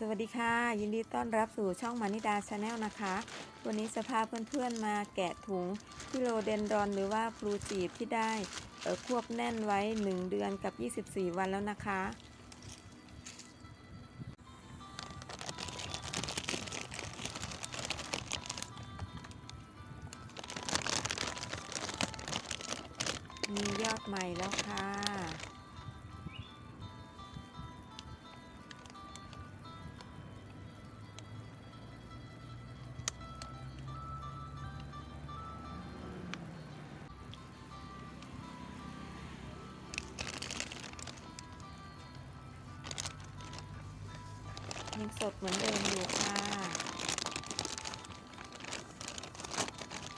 สวัสดีค่ะ ยินดีต้อนรับสู่ช่องมานิดาชาแนลนะคะ วันนี้จะพาเพื่อนๆมาแกะถุงพิโลเดนดอนหรือว่าพลูจีบที่ได้เออควบแน่นไว้ 1 เดือนกับ 24 วันแล้วนะคะ มียอดใหม่แล้วค่ะ ยังสดเหมือนเดิมอยู่ค่ะ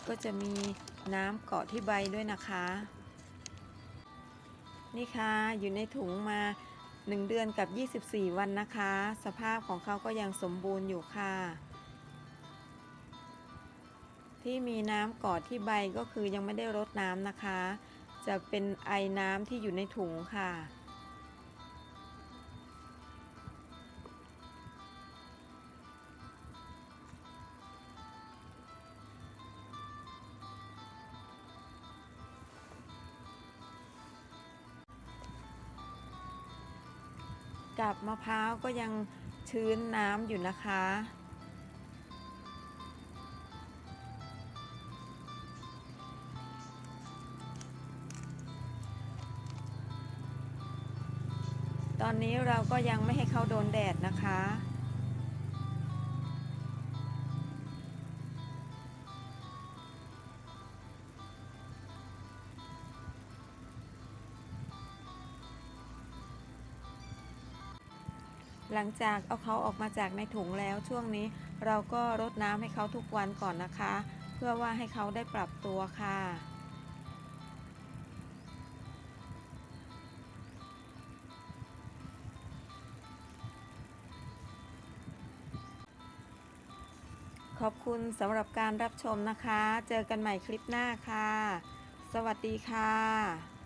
ก็จะมีน้ำเกาะที่ใบด้วยนะคะ นี่ค่ะอยู่ในถุงมา 1 เดือนกับ 24 วันนะคะ สภาพของเขาก็ยังสมบูรณ์อยู่ค่ะ ที่มีน้ำเกาะที่ใบก็คือยังไม่ได้รดน้ำนะคะ จะเป็นไอน้ำที่อยู่ในถุงค่ะ กับมะพร้าวก็ยังชื้นน้ำอยู่นะคะ ตอนนี้เราก็ยังไม่ให้เขาโดนแดดนะคะ หลังจากเอาเขาออกมาจากในถุงแล้วช่วงนี้เราก็รดน้ำให้เขาทุกวันก่อนนะคะ เพื่อว่าให้เขาได้ปรับตัวค่ะ ขอบคุณสำหรับการรับชมนะคะ เจอกันใหม่คลิปหน้าค่ะ สวัสดีค่ะ